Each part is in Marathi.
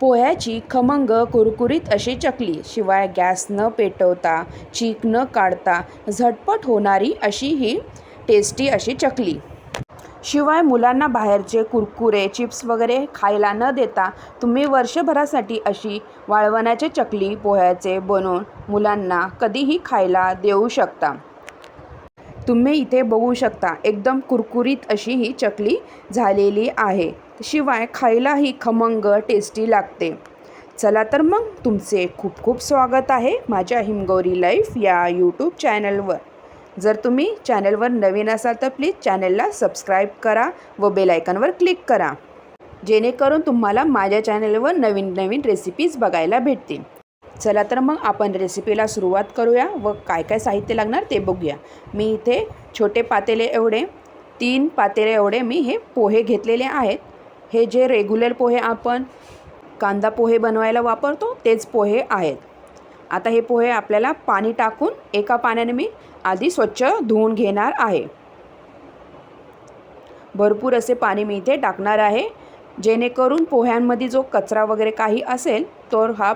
पोह्याची खमंग कुरकुरीत अशी चकली शिवाय गॅस न पेटवता चीक न काढता झटपट होणारी अशी ही टेस्टी अशी चकली. शिवाय मुलांना बाहेरचे कुरकुरे चिप्स वगैरे खायला न देता तुम्ही वर्षभरासाठी अशी वाळवण्याचे चकली पोह्याचे बनवून मुलांना कधीही खायला देऊ शकता. तुम्ही इथे बघू शकता एकदम कुरकुरीत अशी ही चकली झालेली आहे. शिवाय खायलाही खमंग टेस्टी लागते. चला तर मग तुमचे खूप खूप स्वागत आहे माझ्या हिमगौरी लाईफ या यूट्यूब चॅनलवर जर तुम्ही चॅनलवर नवीन असाल तर प्लीज चॅनलला सबस्क्राईब करा व बेलायकनवर क्लिक करा. जेणेकरून तुम्हाला माझ्या चॅनलवर नवीन नवीन रेसिपीज बघायला भेटतील. चला तर मग आपण रेसिपीला सुरुवात करूया व काय काय साहित्य लागणार ते बघूया. मी इथे छोटे पातेले एवढे तीन पातेले एवढे मी हे पोहे घेतलेले आहेत. हे जे रेग्युलर पोहे आपण कांदा पोहे बनवायला वापरतो तेच पोहे आहेत. आता हे पोहे आपल्याला पाणी टाकून एका पाण्याने मी आधी स्वच्छ धुवून घेणार आहे. भरपूर असे पाणी मी इथे टाकणार आहे. जेणेकरून पोह्यांमध्ये जो कचरा वगैरे काही असेल तर हा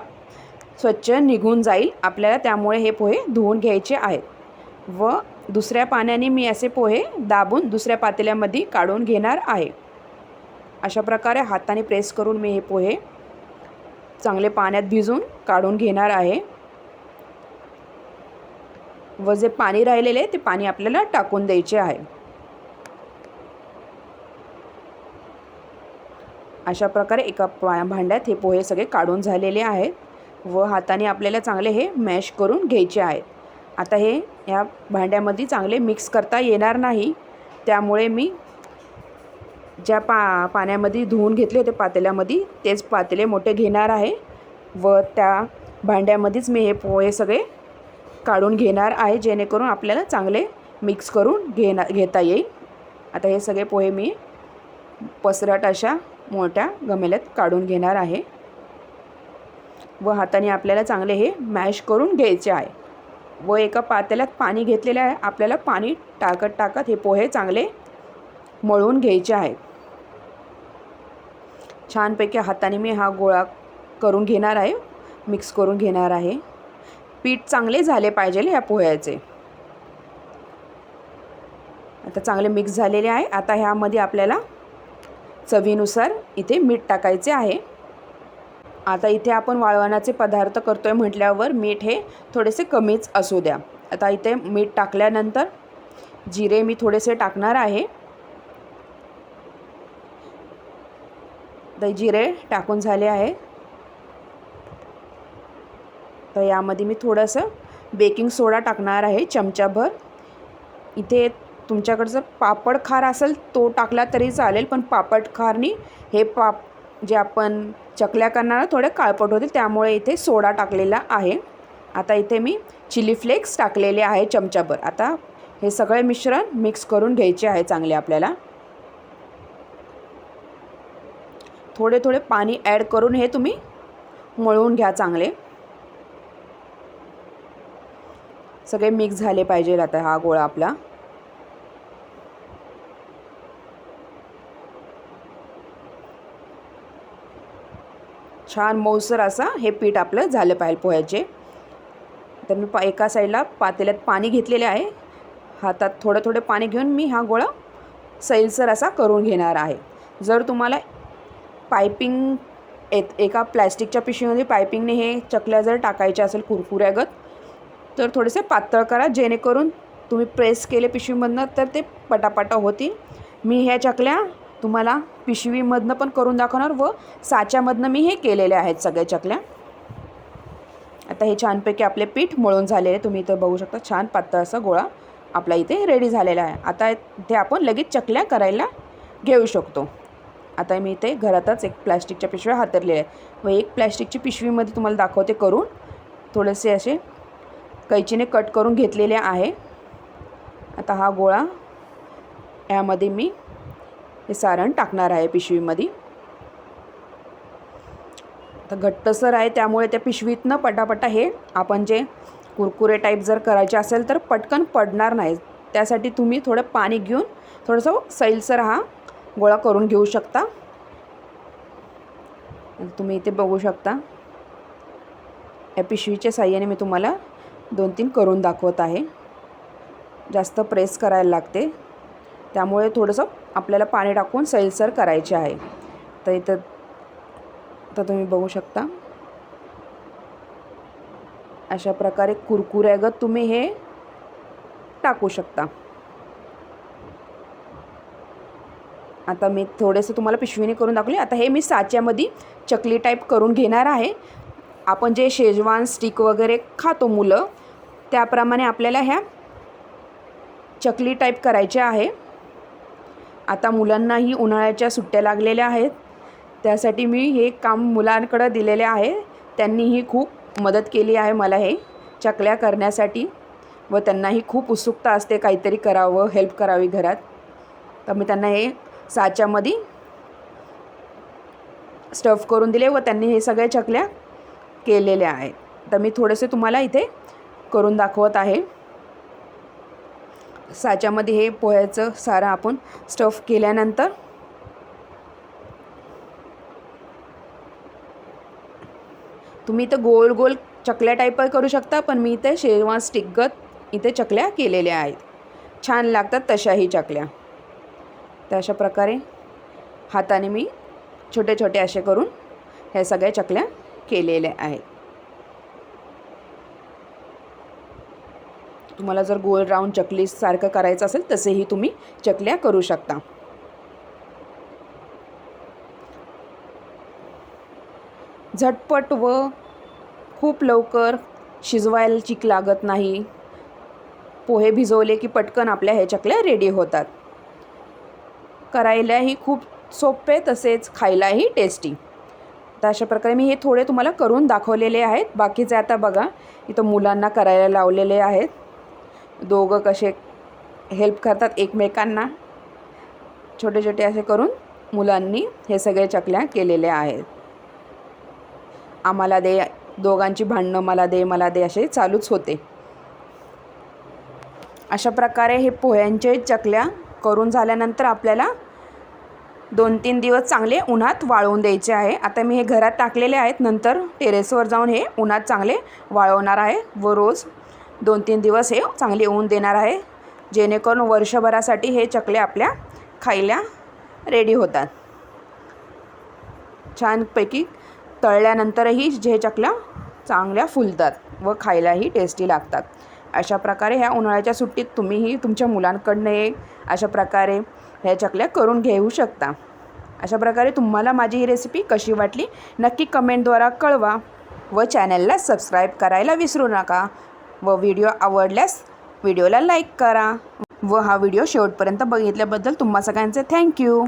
स्वच्छ निघून जाईल. आपल्याला त्यामुळे हे पोहे धुवून घ्यायचे आहेत. व दुसऱ्या पाण्याने मी असे पोहे दाबून दुसऱ्या पातेल्यामध्ये काढून घेणार आहे. अशा प्रकारे हाताने प्रेस करून मी हे पोहे चांगले पाण्यात भिजून काढून घेणार आहे. व जे पाणी राहिलेले ते पाणी आपल्याला टाकून द्यायचे आहे. अशा प्रकारे एका पा भांड्यात हे पोहे सगळे काढून झालेले आहेत. व हाताने आपल्याला चांगले हे मॅश करून घ्यायचे आहेत. आता हे ह्या भांड्यामध्ये चांगले मिक्स करता येणार नाही. त्यामुळे मी ज्या पा पाण्यामध्ये धुवून घेतले होते पातेल्यामध्ये तेच पातेले मोठे घेणार आहे. व त्या भांड्यामध्येच मी हे पोहे सगळे काढून घेणार आहे जेणेकरून आपल्याला चांगले मिक्स करून घेणार घेता येईल. आता हे सगळे पोहे मी पसरट अशा मोठ्या गमेल्यात काढून घेणार आहे. व हाताने आपल्याला चांगले हे मॅश करून घ्यायचे आहे. व एका पातेल्यात पाणी घेतलेले आहे. आपल्याला पाणी टाकत टाकत हे पोहे चांगले मळून घ्यायचे आहे. छानपैकी हाताने मी हा गोळा करून घेणार आहे. मिक्स करून घेणार आहे. पीठ चांगले झाले पाहिजे ह्या पोह्याचे. आता चांगले मिक्स झालेले आहे. आता ह्यामध्ये आपल्याला चवीनुसार इथे मीठ टाकायचे आहे. आता इथे आपण वाळवणाचे पदार्थ करतो आहे म्हटल्यावर मीठ हे थोडेसे कमीच असू द्या. आता इथे मीठ टाकल्यानंतर जिरे मी थोडेसे टाकणार आहे. तर जिरे टाकून झाले आहे. तर यामध्ये मी थोडंसं बेकिंग सोडा टाकणार आहे चमचाभर. इथे तुमच्याकडं जर पापड खार असेल तो टाकला तरी चालेल पण पापड खारनी हे पाप जे आपण चकल्या करणार थोडे काळपट होते त्यामुळे इथे सोडा टाकलेला आहे. आता इथे मी चिली फ्लेक्स टाकलेले आहे चमचाभर आता हे सगळे मिश्रण मिक्स करून घ्यायचे आहे चांगले आपल्याला. थोडे थोडे पाणी ॲड करून हे तुम्ही मळवून घ्या चांगले. सगळे मिक्स झाले पाहिजे आता हा गोळा आपला. छान मऊसर असा हे पीठ आपलं झालं पाहिजे पोह्याचे. तर मी पा एका साईडला पातेल्यात पाणी घेतलेले आहे. हातात थोडं थोडं पाणी घेऊन मी हा गोळा सैलसर असा करून घेणार आहे. जर तुम्हाला पायपिंग एक एका प्लॅस्टिकच्या पिशवीमध्ये पायपिंगने हे चकल्या जर टाकायच्या असेल कुरकुऱ्यागत तर थोडेसे पातळ करा. जेणेकरून तुम्ही प्रेस केले पिशवीमधनं तर ते पटापटा होतील. मी ह्या चकल्या तुम्हाला पिशवीमधनं पण करून दाखवणार व साच्यामधनं मी हे केलेले आहेत सगळ्या चकल्या. आता हे छानपैकी आपले पीठ मळून झालेले तुम्ही इथं बघू शकता छान पातळ असा गोळा आपला इथे रेडी झालेला आहे. आता इथे आपण लगेच चकल्या करायला घेऊ शकतो. आता मी इथे घरातच एक प्लॅस्टिकच्या पिशव्या हातरलेल्या आहे व एक प्लॅस्टिकची पिशवीमध्ये तुम्हाला दाखवते करून. थोडेसे असे कैचीने कट करून घेतलेले आहे. आता हा गोळा यामध्ये मी हे सारण टाकणार आहे पिशवीमध्ये. आता घट्टसर आहे त्यामुळे त्या पिशवीतनं पटापटा हे आपण जे कुरकुरे टाईप जर करायचे असेल तर पटकन पडणार नाही त्यासाठी तुम्ही थोडं पाणी घेऊन थोडंसं सैलसर हा गोळा करून घेऊ शकता. तुम्ही इथे बघू शकता. या पिशवीच्या साह्याने मी तुम्हाला दोन तीन करून दाखवत आहे. जास्त प्रेस करायला लागते. त्यामुळे थोडंसं आपल्याला पाणी टाकून सैलसर करायचे आहे. तर इथं तर तुम्ही बघू शकता. अशा प्रकारे कुरकुऱ्यागत तुम्ही हे टाकू शकता. आता मी थोडेसे तुम्हाला पिशवीने करून दाखवले. आता हे मी साच्यामध्ये चकली टाईप करून घेणार आहे. आपण जे शेजवान स्टिक वगैरे खातो मुलं त्याप्रमाणे आपल्याला ह्या चकली टाईप करायच्या आहे. आता मुलांनाही उन्हाळ्याच्या सुट्ट्या लागलेल्या आहेत. त्यासाठी मी हे काम मुलांकडं दिलेले आहे. त्यांनीही खूप मदत केली आहे मला हे चकल्या करण्यासाठी व त्यांनाही खूप उत्सुकता असते काहीतरी करावं हेल्प करावी घरात. तर मी त्यांना हे साच्यामध्ये स्टफ करून दिले व त्यांनी हे सगळ्या चकल्या केलेल्या आहेत. तर मी थोडेसे तुम्हाला इथे करून दाखवत आहे. साच्यामध्ये हे पोह्याचं सारं आपण स्टफ केल्यानंतर तुम्ही इथं गोल गोल चकल्या टाईप करू शकता पण मी इथे शेजवान स्टिकगत इथे चकल्या केलेल्या आहेत. छान लागतात तशाही चकल्या. तर अशा प्रकारे हाताने मी छोटे छोटे असे करून ह्या सगळ्या चकल्या केलेल्या आहेत. तुम्हाला जर गोल राऊंड चकलीसारखं करायचं असेल तसेही तुम्ही चकल्या करू शकता. झटपट व खूप लवकर शिजवायला चिक लागत नाही. पोहे भिजवले की पटकन आपल्या हे चकल्या रेडी होतात. करायलाही खूप सोपे तसेच खायलाही टेस्टी तर अशा प्रकारे मी हे थोडे तुम्हाला करून दाखवलेले आहेत. बाकीचे आता बघा इथं मुलांना करायला लावलेले आहेत. दोघं कसे हेल्प करतात एकमेकांना छोटे छोटे असे करून मुलांनी हे सगळे चकल्या केलेल्या आहेत. आम्हाला दे दोघांची भांडणं मला दे मला दे असे चालूच होते. अशा प्रकारे हे पोह्यांचे चकल्या करून झाल्यानंतर आपल्याला दोन तीन दिवस चांगले उन्हात वाळवून द्यायचे आहे. आता मी हे घरात टाकलेले आहेत. नंतर टेरेसवर जाऊन हे उन्हात चांगले वाळवणार आहे व रोज दोन तीन दिवस हे चांगले ऊन देणार आहे. जेणेकरून वर्षभरासाठी हे चकले आपल्या खायला रेडी होतात. छानपैकी तळल्यानंतरही जे चकल्या चांगल्या फुलतात व खायलाही टेस्टी लागतात. अशा प्रकारे ह्या उन्हाळ्याच्या सुट्टीत तुम्हीही तुमच्या मुलांकडनं एक अशा प्रकारे ह्या चकल्या करून घेऊ शकता. अशा प्रकारे तुम्हाला माझी ही रेसिपी कशी वाटली नक्की कमेंटद्वारा कळवा व चॅनलला सबस्क्राईब करायला विसरू नका. व व्हिडिओ आवडल्यास व्हिडिओला लाईक करा व हा व्हिडिओ शेवटपर्यंत बघितल्याबद्दल तुम्हा सगळ्यांचे थँक्यू.